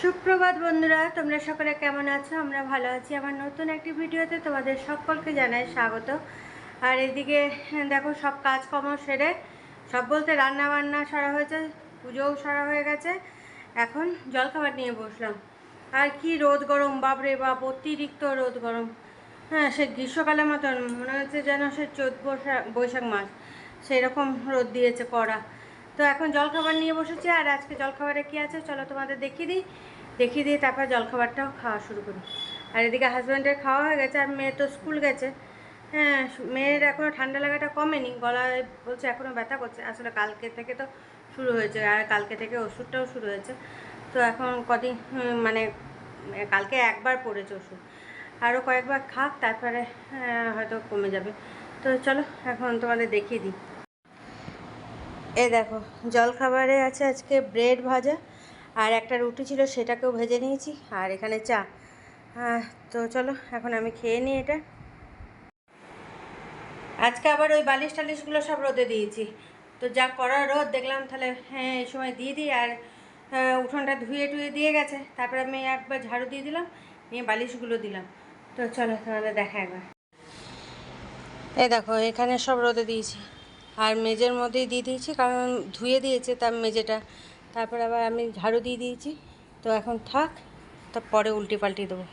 সুপ্রভাত বন্ধুরা, তোমরা সকলে কেমন আছো? আমরা ভালো আছি। আমার নতুন একটি ভিডিওতে তোমাদের সকলকে জানাই স্বাগত। আর এদিকে, দেখো, সব কাজকর্ম সেরে সব বলতে রান্না বান্না সারা হয়েছে, পুজোও সারা হয়ে গেছে। এখন জলখাবার নিয়ে বসলাম। আর কি রোদ গরম, বাপরে বাপ, অতিরিক্ত রোদ গরম। হ্যাঁ সে গ্রীষ্মকালের মতন, মনে হচ্ছে যেন সে চোদ্দ বৈশাখ মাস। সেই রকম রোদ দিয়েছে কড়া। তো এখন জলখাবার নিয়ে বসেছি আর আজকে জলখাবারে কী আছে চলো তোমাদের দেখিয়ে দিই। দেখিয়ে দিয়ে তারপর জলখাবারটাও খাওয়া শুরু করি। আর এদিকে হাজব্যান্ডের খাওয়া হয়ে গেছে আর মেয়ে তো স্কুল গেছে। হ্যাঁ মেয়ের এখনও ঠান্ডা লাগাটা কমেনি গলায় বলছে এখনও ব্যথা করছে। আসলে কালকে থেকে তো শুরু হয়েছে আর কালকে থেকে ওষুধটাও শুরু হয়েছে। তো এখন কদিন মানে কালকে একবার পড়েছে ওষুধ। আরও কয়েকবার খাক তারপরে আহ, হয়তো কমে যাবে। তো চলো এখন তোমাদের দেখিয়ে দিই। এ দেখো, জলখাবারে আছে আজকে ব্রেড ভাজা আর একটা রুটি ছিল, সেটাকেও ভেজে নিয়েছি। আর এখানে চা। তো চলো, এখন আমি খেয়ে নিই এটা। আজকে আবার ওই বালিশ টালিশগুলো সব রোদে দিয়েছি। তো যা করার রোদ, দেখলাম তাহলে হ্যাঁ এই সময় দিয়ে দিই। আর উঠোনটা ধুয়ে টুয়ে দিয়ে গেছে। তারপরে আমি একবার ঝাড়ু দিয়ে দিলাম, নিয়ে বালিশগুলো দিলাম। তো চলো, তোমাদের দেখা একবার। এই দেখো, এখানে সব রোদে দিয়েছি। আর মেজের মধ্যেই দিয়ে দিয়েছি, কারণ ধুয়ে দিয়েছে তার মেজেটা। তারপর আবার আমি ঝাড়ু দিয়ে দিয়েছি। তো এখন থাক, তারপরে উল্টি পাল্টি দেবো।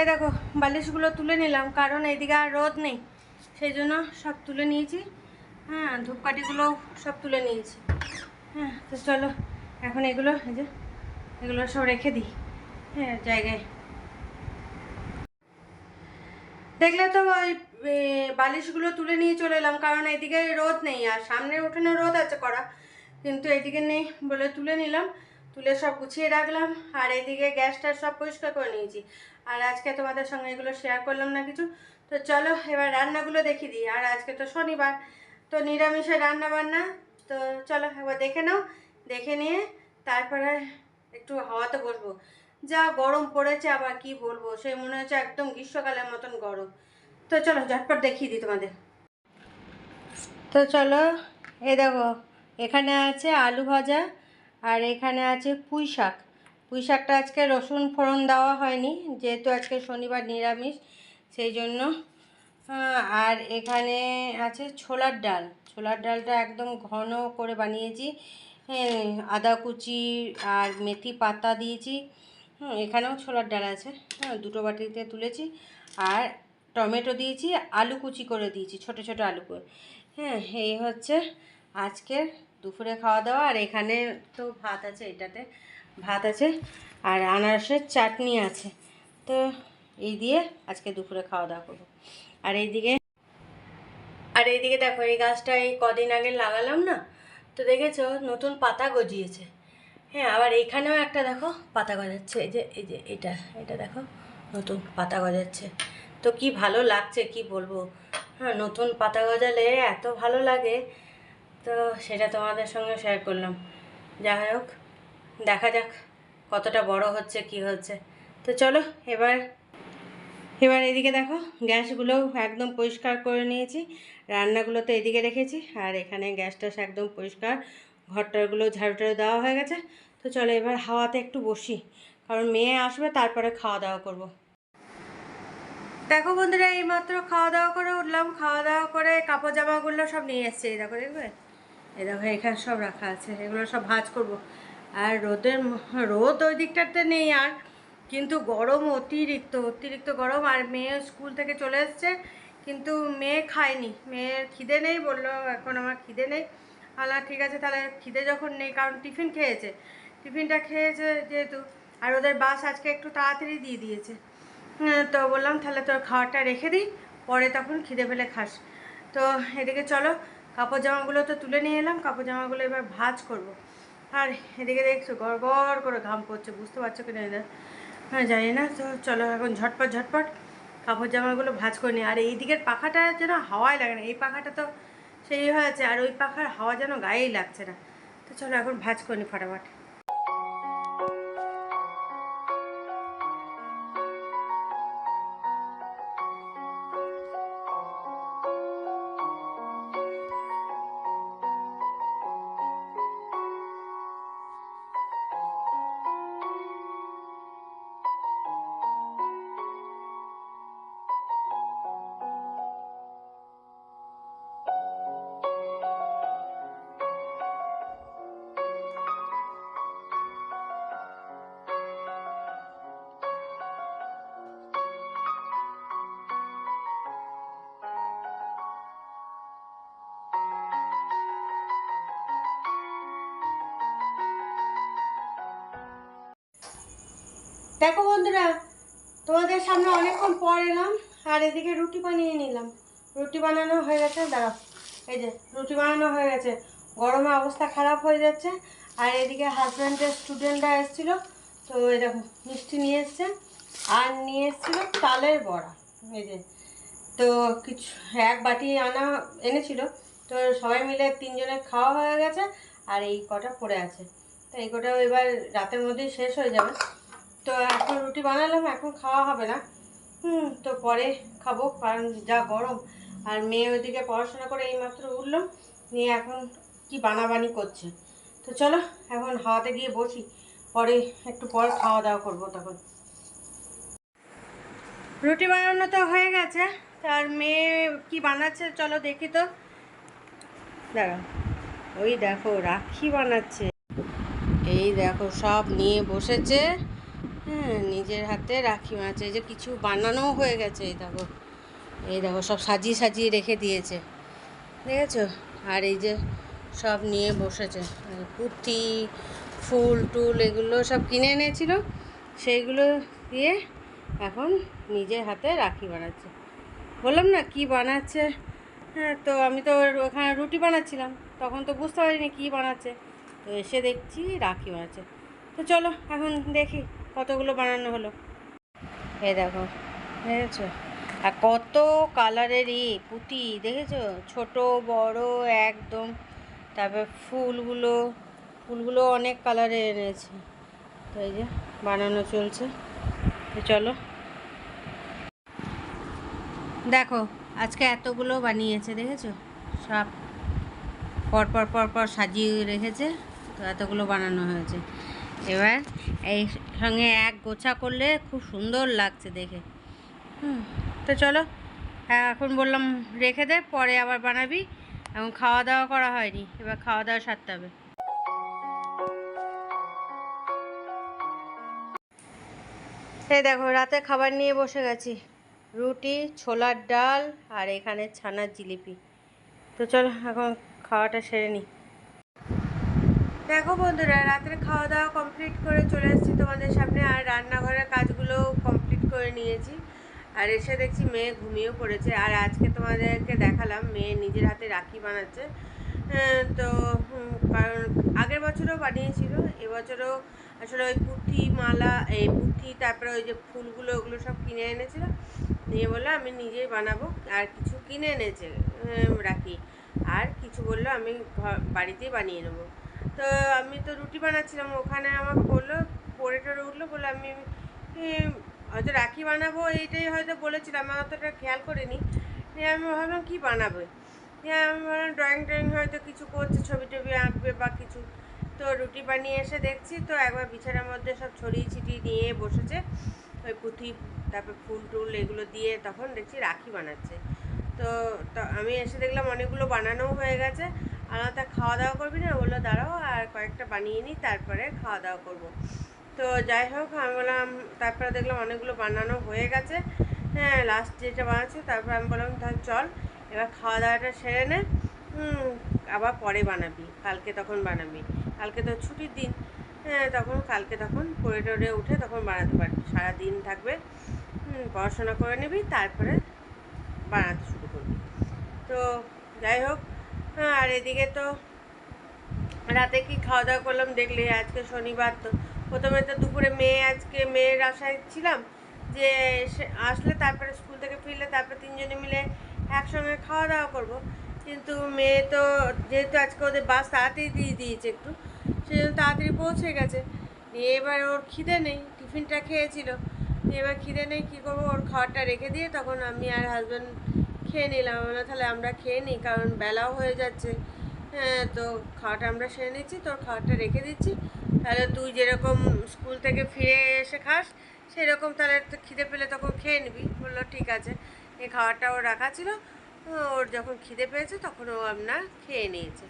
এই দেখো, বালিশগুলো তুলে নিলাম, কারণ এইদিকে আর রোদ নেই। সেই জন্য সব তুলে নিয়েছি। হ্যাঁ ধূপকাঠিগুলো সব তুলে নিয়েছি। হ্যাঁ তো চলো, এখন এগুলো, এই যে, এগুলো সব রেখে দিই। হ্যাঁ জায়গায়। দেখলে তো ওই বালিশগুলো তুলে নিয়ে চলে এলাম, কারণ এদিকে রোদ নেই আর সামনের উঠোনে রোদ আছে করা কিন্তু এইদিকে নেই বলে তুলে নিলাম, তুলে সব গুছিয়ে রাখলাম, আর এইদিকে গ্যাসটা সব পরিষ্কার করে নিয়েছি। আর আজকে তোমাদের সঙ্গে এগুলো শেয়ার করলাম না কিছু। তো চলো, এবার রান্নাগুলো দেখিয়ে দিই। আর আজকে তো শনিবার, তো নিরামিষে রান্না বান্না তো চলো, একবার দেখে নাও, দেখে নিয়ে তারপরে একটু হাওয়াতে বসবো। যা গরম পড়েছে, আবার কি বলব? সে মনে হচ্ছে একদম গ্রীষ্মকালের মতন গরম। তো চলো ঝটপট দেখিয়ে দিই তোমাদের। তো চলো এ দেখো এখানে আছে আলু ভাজা আর এখানে আছে পুঁই শাক। পুঁই শাকটা আজকে রসুন ফোড়ন দেওয়া হয়নি যেহেতু আজকে শনিবার নিরামিষ সেই জন্য আর এখানে আছে ছোলার ডাল। ছোলার ডালটা একদম ঘন করে বানিয়েছি হ্যাঁ, আদা কুচি আর মেথি পাতা দিয়েছি। এখানেও ছোলার ডাল আছে। হ্যাঁ দুটো বাটিতে তুলেছি। আর টমেটো দিয়েছি, আলু কুচি করে দিয়েছি, ছোট ছোট আলু করে হ্যাঁ এই হচ্ছে আজকের দুপুরে খাওয়া দাওয়া, আর এখানে তো ভাত আছে, এটাতে ভাত আছে, আর আনারসের চাটনি আছে। তো এই দিয়ে আজকে দুপুরে খাওয়া দাওয়া করব। আর এইদিকে আর এইদিকে দেখো, এই গাছটা এই কদিন আগে লাগালাম না? তো দেখেছ, নতুন পাতা গজিয়েছে। হ্যাঁ আবার এইখানেও একটা দেখো পাতা গজাচ্ছে, এই যে এই যে, এটা এটা দেখো, নতুন পাতা গজাচ্ছে। তো কি ভালো লাগছে, কি বলব? হ্যাঁ নতুন পাতা গজালে এত ভালো লাগে। তো সেটা তোমাদের সঙ্গে শেয়ার করলাম। যাই হোক, দেখা যাক কতটা বড় হচ্ছে, কি হচ্ছে। তো চলো, এবার এবার এদিকে দেখো, গ্যাসগুলোও একদম পরিষ্কার করে নিয়েছি। রান্নাগুলো তো এদিকে রেখেছি, আর এখানে গ্যাস একদম পরিষ্কার। ঘরটারগুলো ঝাড়ু টাড়ু দেওয়া হয়ে গেছে। তো চলো, এবার হাওয়াতে একটু বসি। কারণ মেয়ে আসবে, তারপরে খাওয়া দাওয়া করব। দেখো বন্ধুরা, এইমাত্র খাওয়া দাওয়া করে উঠলাম খাওয়া দাওয়া করে কাপড় জামাগুলো সব নিয়ে এসছে। এই দেখো, দেখবে? এই দেখো, এখানে সব রাখা আছে। এগুলো সব ভাঁজ করব। আর রোদের রোদ ওই দিকটাতে নেই আর, কিন্তু গরম অতিরিক্ত অতিরিক্ত গরম। আর মেয়ে স্কুল থেকে চলে এসছে, কিন্তু মেয়ে খায়নি। মেয়ের খিদে নেই বলল, এখন আমার খিদে নেই। আলা ঠিক আছে, তাহলে খিদে যখন নেই, কারণ টিফিন খেয়েছে। টিফিনটা খেয়েছে যেহেতু, আর ওদের বাস আজকে একটু তাড়াতাড়ি দিয়ে দিয়েছে। তো বললাম তাহলে তোর খাবারটা রেখে দিই, পরে তখন খিদে পেলে খাস তো এদিকে চলো, কাপড় জামাগুলো তো তুলে নিয়ে এলাম, কাপড় জামাগুলো এবার ভাজ করব। আর এদিকে দেখছ গড় গড় করে ঘাম পড়ছে, বুঝতে পারছ কি না এদের? হ্যাঁ জানি না, তো চলো এখন ঝটপট ঝটপট কাপড় জামাগুলো ভাঁজ করে নিই আর এই দিকের পাখাটা যেন হাওয়াই লাগে না, এই পাখাটা তো সেই হয়েছে আর ওই পাখার হাওয়া যেন গায়েই লাগছে না তো চলো এখন ভাজ করে নিই ফটাফট দেখো বন্ধুরা, তোমাদের সামনে অনেকক্ষণ পর এলাম, আর এদিকে রুটি বানিয়ে নিলাম। রুটি বানানো হয়ে গেছে, দাঁড়াও, এই যে রুটি বানানো হয়ে গেছে। গরমে অবস্থা খারাপ হয়ে যাচ্ছে, আর এদিকে হাজব্যান্ডের স্টুডেন্টরা এসেছিল, তো এরকম মিষ্টি নিয়ে এসছে, আর নিয়ে এসেছিল তালের বড়া, এই যে। তো কিছু, এক বাটি আনা এনেছিল, তো সবাই মিলে তিনজনের খাওয়া হয়ে গেছে, আর এই কটা পড়ে আছে। তো এই কটা এবার রাতের মধ্যেই শেষ হয়ে যাবে। তো এখন রুটি বানালাম, এখন খাওয়া হবে না। হুম, তো পরে খাব, কারণ যা গরম। আর মেয়ে ওইদিকে পড়াশোনা করে এইমাত্র উঠল, নিয়ে এখন কি বানাবানি করছে। তো চলো, এখন হাওয়াতে গিয়ে বসি, পরে একটু পর খাওয়া দাওয়া করব তখন। রুটি বানানো তো হয়ে গেছে তার মেয়ে কি বানাচ্ছে চলো দেখি তো। দাঁড়াও, ওই দেখো, রাখি বানাচ্ছে। এই দেখো, সব নিয়ে বসেছে। হ্যাঁ নিজের হাতে রাখি বানাচ্ছে এই যে কিছু বানানোও হয়ে গেছে, এই দেখো। এই দেখো, সব সাজিয়ে সাজিয়ে রেখে দিয়েছে। দেখেছ? আর এই যে সব নিয়ে বসেছে। পুঁথি ফুল টুল এগুলো সব কিনে এনেছিল। সেইগুলো দিয়ে এখন নিজের হাতে রাখি বানাচ্ছে। বললাম না, কি বানাচ্ছে? হ্যাঁ তো আমি তো ওখানে রুটি বানাচ্ছিলাম। তখন তো বুঝতে পারিনি কী বানাচ্ছে। তো এসে দেখছি রাখি বানাচ্ছে। তো চলো, এখন দেখি। কতগুলো বানানো হলো? এ দেখো, দেখেছ? আর কত কালারের ই পুঁতি, দেখেছ? ছোট, বড়, একদম। তারপর ফুলগুলো ফুলগুলো অনেক কালারের এনেছে। তো এই যে বানানো চলছে। চলো। দেখো, আজকে এতগুলো বানিয়েছে, দেখেছ? সব পরপর পর পর পর সাজিয়ে রেখেছে। তো এতগুলো বানানো হয়েছে। এবার এই সঙ্গে এক গোছা করলে খুব সুন্দর লাগছে দেখে। হুম, তো চলো হ্যাঁ এখন বললাম রেখে দে, পরে আবার বানাবি। এখন খাওয়া দাওয়া করা হয়নি, এবার খাওয়া দাওয়া সারতে হবে। এই দেখো, রাতে খাবার নিয়ে বসে গেছি। রুটি, ছোলার ডাল আর এখানে ছানার জিলিপি। তো চলো, এখন খাওয়াটা সেরে নিই দেখো বন্ধুরা, রাত্রে খাওয়া দাওয়া কমপ্লিট করে চলে এসেছি তোমাদের সামনে, আর রান্নাঘরের কাজগুলো কমপ্লিট করে নিয়েছি। আর এসে দেখছি মেয়ে ঘুমিয়েও পড়েছে, আর আজকে তোমাদেরকে দেখালাম, মেয়ে নিজের হাতে রাখি বানাচ্ছে। তো কারণ আগের বছরও বানিয়েছিল, এবছরও আসলে ওই পুঁথি মালা এই পুঁথি তারপরে ওই যে ফুলগুলো, ওগুলো সব কিনে এনেছিল। নিয়ে বলল, আমি নিজেই বানাবো। আর কিছু কিনে এনেছে রাখি। আর কিছু বলল, আমি বাড়িতেই বানিয়ে নেব। তো আমি তো রুটি বানাচ্ছিলাম, ওখানে আমাকে বলল পরে টরে উঠল বলে আমি হয়তো রাখি বানাবো, এইটাই হয়তো বলেছিলাম আমি অতটা খেয়াল করিনি। দিয়ে আমি ভাবলাম, কী বানাবে? দিয়ে আমি ভাবলাম ড্রয়িং ট্রয়িং হয়তো কিছু করছে, ছবি টবি আঁকবে বা কিছু। তো রুটি বানিয়ে এসে দেখছি, তো একবার বিছানার মধ্যে সব ছড়িয়ে ছিটিয়ে নিয়ে বসেছে। ওই পুঁথি, তারপর ফুল টুল এগুলো দিয়ে তখন দেখছি রাখি বানাচ্ছে। তো আমি এসে দেখলাম, অনেকগুলো বানানোও হয়ে গেছে। আমার তা খাওয়া দাওয়া করবি না, বলল, দাঁড়াও, আর কয়েকটা বানিয়ে নিই তারপরে খাওয়া দাওয়া করব। তো যাই হোক, আমি বললাম, তারপরে দেখলাম অনেকগুলো বানানো হয়ে গেছে। হ্যাঁ লাস্ট যেটা বানাচ্ছে, তারপর আমি বললাম তাহলে চল, এবার খাওয়া দাওয়াটা সেরে নে আবার পরে বানাবি, কালকে তখন বানাবি, কালকে তো ছুটির দিন। হ্যাঁ তখন, কালকে তখন পড়ে টরে উঠে তখন বানাতে পারবি, সারাদিন থাকবে পড়াশোনা করে নিবি, তারপরে বানাতে শুরু করবি। তো যাই হোক হ্যাঁ আর এদিকে তো রাতে কি খাওয়া দাওয়া করলাম দেখলে, আজকে শনিবার তো। প্রথমে তো দুপুরে মেয়ে, আজকে মেয়ের আশায় ছিলাম যে আসলে তারপরে স্কুল থেকে ফিরলে তারপরে তিনজনে মিলে একসঙ্গে খাওয়া দাওয়া করব। কিন্তু মেয়ে তো, যেহেতু আজকে ওদের বাস তাড়াতাড়ি দিয়ে দিয়েছে একটু সেই জন্য তাড়াতাড়ি পৌঁছে গেছে। নিয়ে এবার ওর খিদে নেই, টিফিনটা খেয়েছিল। এবার খিদে নেই, কী করব? ওর খাবারটা রেখে দিয়ে তখন আমি আর হাজব্যান্ড খেয়ে নিলাম। আমরা তাহলে আমরা খেয়ে নিই, কারণ বেলাও হয়ে যাচ্ছে। হ্যাঁ তো খাওয়াটা আমরা সেরে নিচ্ছি, তোর খাওয়াটা রেখে দিচ্ছি। তাহলে তুই যেরকম স্কুল থেকে ফিরে এসে খাস, সেরকম তাহলে খিদে পেলে তখন খেয়ে নিবি। বলল, ঠিক আছে। এই খাওয়াটা ওর রাখা ছিল। ওর যখন খিদে পেয়েছে তখন ও আপনার খেয়ে নিয়েছে।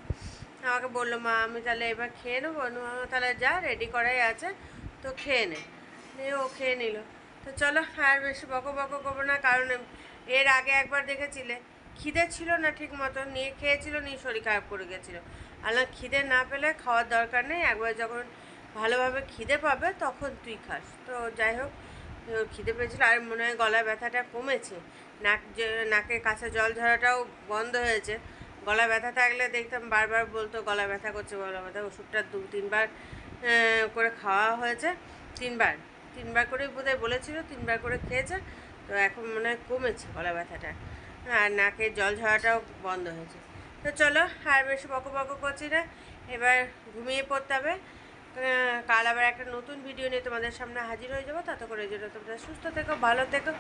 আমাকে বলল, মা, আমি তাহলে এবার খেয়ে নেব। তাহলে যা রেডি করাই আছে, তো খেয়ে নে। ও খেয়ে নিল। তো চলো, আর বেশি বকো বকো করব না, কারণ এর আগে একবার দেখেছিলে? খিদে ছিল না ঠিক মতো? নিয়ে খেয়েছিল, নিয়ে শরীর খারাপ করে গেছিল। না খিদে না পেলে খাওয়ার দরকার নেই। একবার যখন ভালোভাবে খিদে পাবে, তখন তুই খাস। তো যাই হোক খিদে পেয়েছিল আর মনে হয় গলা ব্যথাটা কমেছে। নাক নাকের কাছে জল ঝরাটাও বন্ধ হয়েছে। গলা ব্যথা থাকলে দেখতাম বারবার বলতো গলা ব্যথা করছে গলা ব্যথা ওষুধটা দু, তিনবার করে খাওয়া হয়েছে। তিনবার। তিনবার করেই বোধহয় বলেছিল, তিনবার করে খেয়েছে। তো এখন মনে হয় কমেছে গলা ব্যথাটা। আর নাকের জল ঝরাটাও বন্ধ হয়েছে। তো চলো, আর বেশি বকো বকো করছি না। এবার ঘুমিয়ে পড়তে হবে। কাল আবার একটা নতুন ভিডিও নিয়ে তোমাদের সামনে হাজির হয়ে যাব। তত করে জন্য তোমরা সুস্থ থেকো, ভালো থেকো,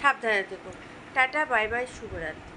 সাবধানে থেকো। টাটা, বাই বাই, শুভরাত্রি।